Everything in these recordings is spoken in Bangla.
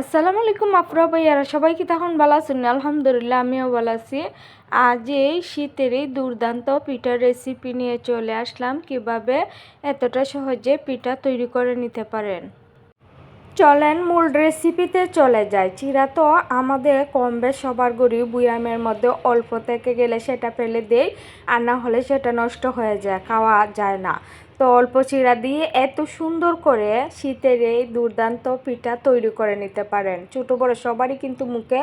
আসসালামু আলাইকুম আফরা ভাইয়ারা, সবাই কি তখন ভালো আছেন? আলহামদুলিল্লাহ, আমিও ভালো আছি। আজ এই শীতের এই দুর্দান্ত পিঠার রেসিপি নিয়ে চলে আসলাম কীভাবে এতটা সহজে পিঠা তৈরি করে নিতে পারেন। চলেন মূল রেসিপিতে চলে যায় চিরা তো আমাদের কম বেশ সবার গড়ি বুয়ামের মধ্যে অল্প থেকে গেলে সেটা ফেলে দেই, আর না হলে সেটা নষ্ট হয়ে যায়, খাওয়া যায় না। তো অল্প চিরা দিয়ে এত সুন্দর করে শীতের এই দুর্দান্ত পিঠা তৈরি করে নিতে পারেন। ছোটো বড় সবারই কিন্তু মুখে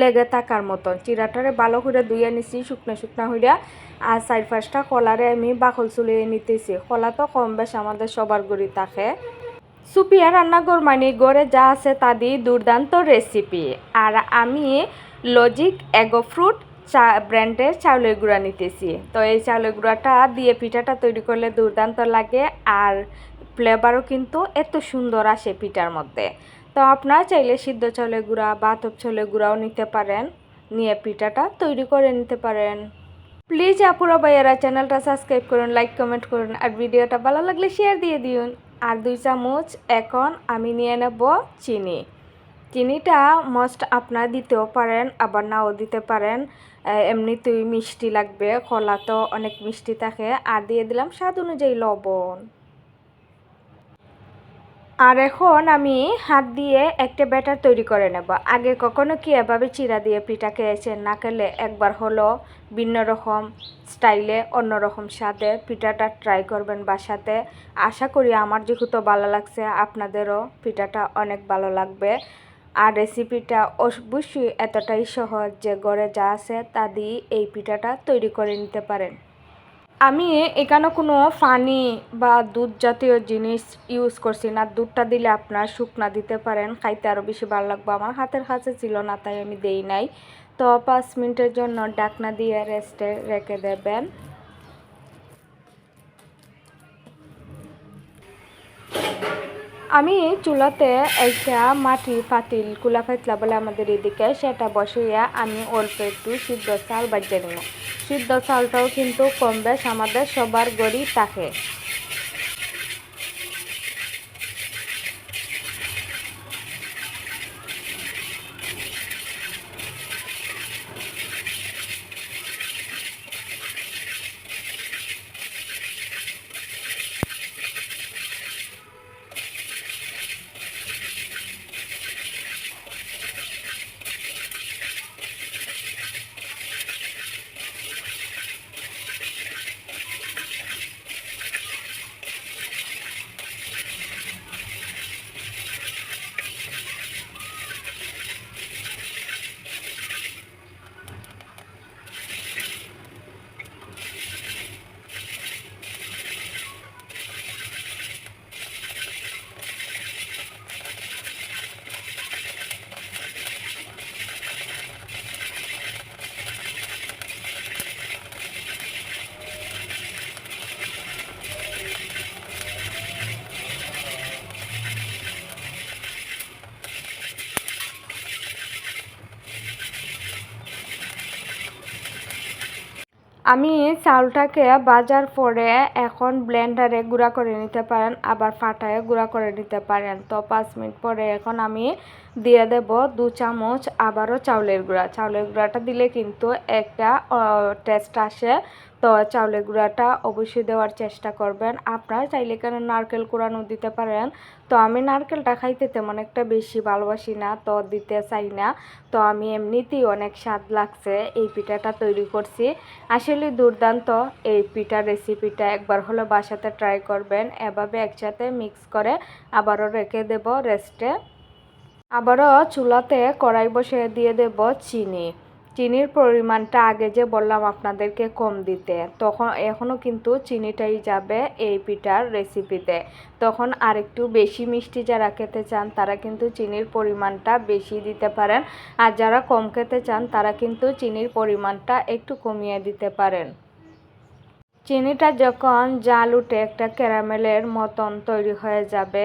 লেগে থাকার মতন। চিরাটারে ভালো করে ধুয়ে নিছি, শুকনো শুকনো হইয়া আর চার পাঁচটা কলারে আমি বাকল চুলিয়ে নিতেছি। কলা তো কম বেশ আমাদের সবার গড়ি থাকে। সুপিয়া রান্নাঘর মানে গড়ে যা আছে তা দিয়ে দুর্দান্ত রেসিপি আর আমি লজিক এগো ফ্রুট চা, ব্র্যান্ডের চাউলের গুঁড়া নিতেছি। তো এই চাউলের গুঁড়াটা দিয়ে পিঠাটা তৈরি করলে দুর্দান্ত লাগে আর ফ্লেভারও কিন্তু এত সুন্দর আসে পিঠার মধ্যে। তো আপনারা চাইলে সিদ্ধ চাউলের গুঁড়া বা তপ চাউলের গুঁড়াও নিতে পারেন, নিয়ে পিঠাটা তৈরি করে নিতে পারেন। প্লিজ আপুরা ভাইয়ারা চ্যানেলটা সাবস্ক্রাইব করুন, লাইক, কমেন্ট করুন আর ভিডিওটা ভালো লাগলে শেয়ার দিয়ে দিন। আর দুই চামচ এখন আমি নিয়ে নেব চিনি। চিনিটা মোস্ট আপনারা দিতেও পারেন, আবার নাও দিতে পারেন। এমনিতেই মিষ্টি লাগবে, কলা তো অনেক মিষ্টি থাকে। আর দিয়ে দিলাম স্বাদ অনুযায়ী লবণ। আর এখন আমি হাত দিয়ে একটা ব্যাটার তৈরি করে নেব। আগে কখনো কি এভাবে চিরা দিয়ে পিঠা খেয়েছেন? না খেলে একবার হলো ভিন্ন রকম স্টাইলে অন্যরকম স্বাদে পিঠাটা ট্রাই করবেন বাসাতে। আশা করি আমার যেহেতু ভালো লাগছে, আপনাদেরও পিঠাটা অনেক ভালো লাগবে। আর রেসিপিটা অবশ্যই এতটাই সহজ যে ঘরে যা আছে তা দিয়ে এই পিঠাটা তৈরি করে নিতে পারেন। আমি এখানে কোনো পানি বা দুধ জাতীয় জিনিস ইউজ করছি না। দুধটা দিলে আপনার শুকনা দিতে পারেন, খাইতে আরও বেশি ভালো লাগবে। আমার হাতের কাছে ছিল না, তাই আমি দেই নাই। তো পাঁচ মিনিটের জন্য ডাকনা দিয়ে রেস্টে রেখে দেবেন। আমি চুলাতে একটা মাটির পাতিল কুলা পাতলা বলে আমাদের এদিকে, সেটা বসাইয়া আমি অল্প একটু সিদ্ধ চাল বাজিয়ে নিব। সিদ্ধ চালটাও কিন্তু কম বেশ আমাদের সবার গড়ি থাকে। আমি চাউলটাকে বাজার পরে এখন ব্লেন্ডারে গুঁড়া করে নিতে পারেন আবার ফাটায় গুঁড়া করে নিতে পারেন তো পাঁচ মিনিট পরে এখন আমি দিয়ে দেব দু চামচ আবারও চাউলের গুঁড়া। চাউলের গুঁড়াটা দিলে কিন্তু একটা টেস্ট আসে। তো চাউলের গুঁড়াটা অবশ্যই দেওয়ার চেষ্টা করবেন। আপনারা চাইলে কেন নারকেল কুড়ানো দিতে পারেন। তো আমি নারকেলটা খাইতে তেমন একটা বেশি ভালোবাসি না, তো দিতে চাই না। তো আমি এমনিতেই অনেক স্বাদ লাগছে এই পিঠাটা তৈরি করছি। আসলে দুর্দান্ত এই পিঠার রেসিপিটা একবার হলো বাসাতে ট্রাই করবেন। এভাবে একসাথে মিক্স করে আবারও রেখে দেব রেস্টে আবারও চুলাতে কড়াই বসে দিয়ে দেব চিনি। চিনির পরিমাণটা আগে যে বললাম আপনাদেরকে কম দিতে, তখন এখনও কিন্তু চিনিটাই যাবে এই পিঠার রেসিপিতে তখন আরেকটু বেশি মিষ্টি যারা খেতে চান, তারা কিন্তু চিনির পরিমাণটা বেশি দিতে পারেন। আর যারা কম খেতে চান, তারা কিন্তু চিনির পরিমাণটা একটু কমিয়ে দিতে পারেন। চিনিটা যখন জাল উঠে একটা ক্যারামেলের মতন তৈরি হয়ে যাবে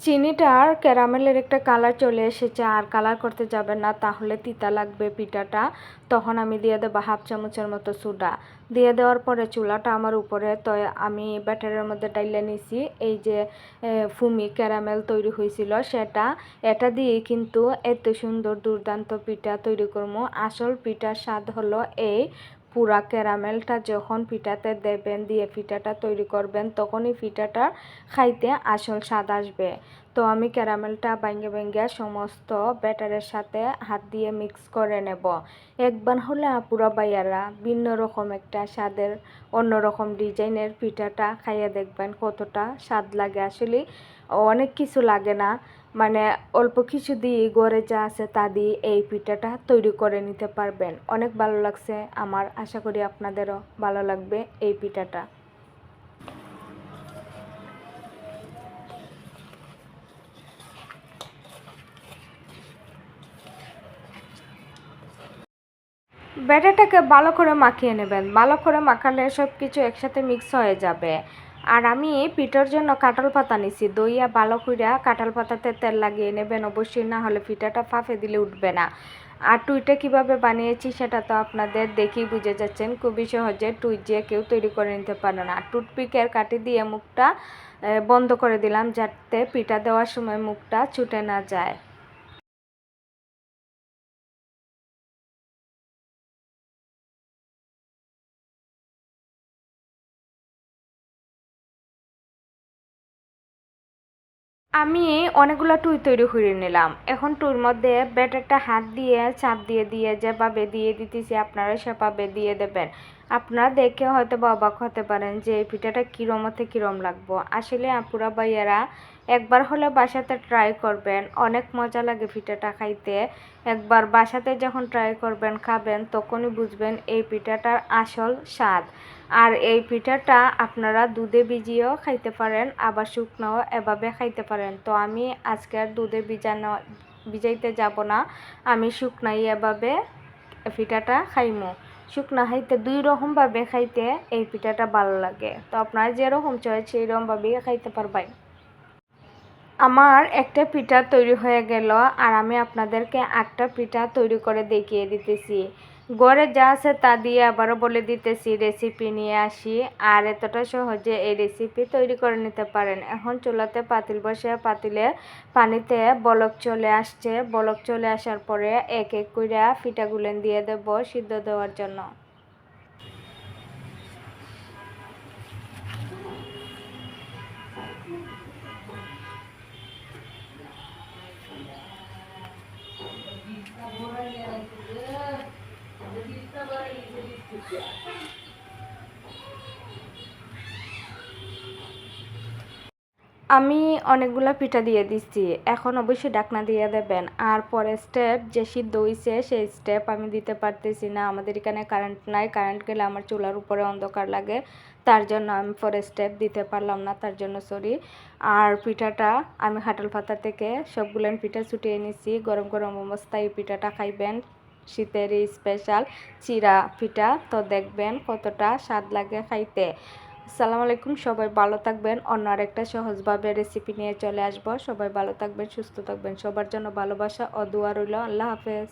চিনিটার ক্যারামেলের একটা কালার চলে এসেছে, আর কালার করতে যাবেন না, তাহলে তিতা লাগবে পিঠাটা। তখন আমি দিয়ে দেবো হাফ চামচের মতো সুডা। দিয়ে দেওয়ার পরে চুলাটা আমার উপরে, তো আমি ব্যাটারের মধ্যে ডাইলে নিছি। এই যে ফুমি ক্যারামেল তৈরি হয়েছিল সেটা, এটা দিয়ে কিন্তু এত সুন্দর দুর্দান্ত পিঠা তৈরি করব। আসল পিঠার স্বাদ হলো এই পুরা ক্যারামেলটা যখন পিঠাতে দেবেন, দিয়ে পিঠাটা তৈরি করবেন, তখনই পিঠাটা খাইতে আসল স্বাদ আসবে। তো আমি ক্যারামেলটা ভাঙ্গে ভাঙ্গে সমস্ত ব্যাটারের সাথে হাত দিয়ে মিক্স করে নেব। একবার হলে পুরা বাইয়ারা ভিন্ন রকম একটা স্বাদের অন্যরকম ডিজাইনের পিঠাটা খাইয়ে দেখবেন কতটা স্বাদ লাগে। আসলে অনেক কিছু লাগে না। মানে অল্প কিছু দিয়ে ঘরে যা আছে তা দিয়ে এই পিঠাটা তৈরি করে নিতে পারবেন। অনেক ভালো লাগছে। আমার আশা করি আপনাদেরও ভালো লাগবে এই পিঠাটা। ব্যাটারটাকে ভালো করে মাখিয়ে নেবেন। ভালো করে মাখালে সব কিছু একসাথে মিক্স হয়ে যাবে। আর আমি পিঠার জন্য কাঁঠাল পাতা নিছি। দইয়া ভালো করে কাঁঠাল পাতাতে তেল লাগিয়ে নেবেন। অবশ্যই না হলে পিঠাটা ফাঁফে দিলে উঠবে না। আর টুইটা কীভাবে বানিয়েছি সেটা তো আপনাদের দেখেই বুঝে যাচ্ছেন। খুবই সহজে টুই যে কেউ তৈরি করে নিতে পারে না। টুথপিকের কাটি দিয়ে মুখটা বন্ধ করে দিলাম যাতে পিঠা দেওয়ার সময় মুখটা ছুটে না যায়। আমি অনেকগুলো টুই তৈরি করে নিলাম। এখন টুর মধ্যে ব্যাটারটা হাত দিয়ে, চাপ দিয়ে দিয়ে যেভাবে দিয়ে দিতেছি, আপনারা সেভাবে দিয়ে দেবেন। আপনারা দেখে হয়তো বা অবাক হতে পারেন যে এই পিঠাটা কীরম হতে কীরম লাগবো। আসলে আপুরা, ভাইয়ারা, একবার হলে বাসাতে ট্রাই করবেন। অনেক মজা লাগে পিঠাটা খাইতে। একবার বাসাতে যখন ট্রাই করবেন, খাবেন, তখনই বুঝবেন এই পিঠাটার আসল স্বাদ। আর এই পিঠাটা আপনারা দুধে ভিজিয়েও খাইতে পারেন, আবার শুকনাও এভাবে খাইতে পারেন। তো আমি আজকে আর দুধে ভিজানো, ভিজাইতে যাব না। আমি শুকনাই এভাবে পিঠাটা খাইমু। শুকনা খাইতে দুই রকমভাবে খাইতে এই পিঠাটা ভালো লাগে। তো আপনার যেরকম চয়েস, সেই রকমভাবেই খাইতে পারবেন। আমার একটা পিঠা তৈরি হয়ে গেল, আর আমি আপনাদেরকে একটা পিঠা তৈরি করে দেখিয়ে দিতেছি। ঘরে যা আছে তা দিয়ে আবারও বলে দিতেছি রেসিপি নিয়ে আসি। আর এতটা সহজে এই রেসিপি তৈরি করে নিতে পারেন। এখন চুলাতে পাতিল বসে পাতিলে পানিতে বলক চলে আসছে। বলক চলে আসার পরে এক এক করে ফিটাগুলেন দিয়ে দেব সিদ্ধ দেওয়ার জন্য। আমি অনেকগুলো পিঠা দিয়ে দিচ্ছি। এখন অবশ্যই ডাকনা দিয়ে দেবেন। আর পরের স্টেপ যে সিদ্ধ হয়েছে সেই স্টেপ আমি দিতে পারতেছি না। আমাদের এখানে কারেন্ট নাই। কারেন্ট গেলে আমার চুলার উপরে অন্ধকার লাগে। তার জন্য আমি পরের স্টেপ দিতে পারলাম না। তার জন্য সরি আর পিঠাটা আমি হাটল পাতা থেকে সবগুলো পিঠা ছুটিয়ে নিছি গরম গরম অবস্থায় পিঠাটা খাইবেন। শীতের স্পেশাল চিরা পিঠা। তো দেখবেন কতটা স্বাদ লাগে খাইতে। আসসালামু আলাইকুম, সবাই ভালো থাকবেন। অন্য আরেকটা সহজভাবে রেসিপি নিয়ে চলে আসব। সবাই ভালো থাকবেন, সুস্থ থাকবেন, সবার জন্য ভালোবাসা ও দোয়া রইল। আল্লাহ হাফেজ।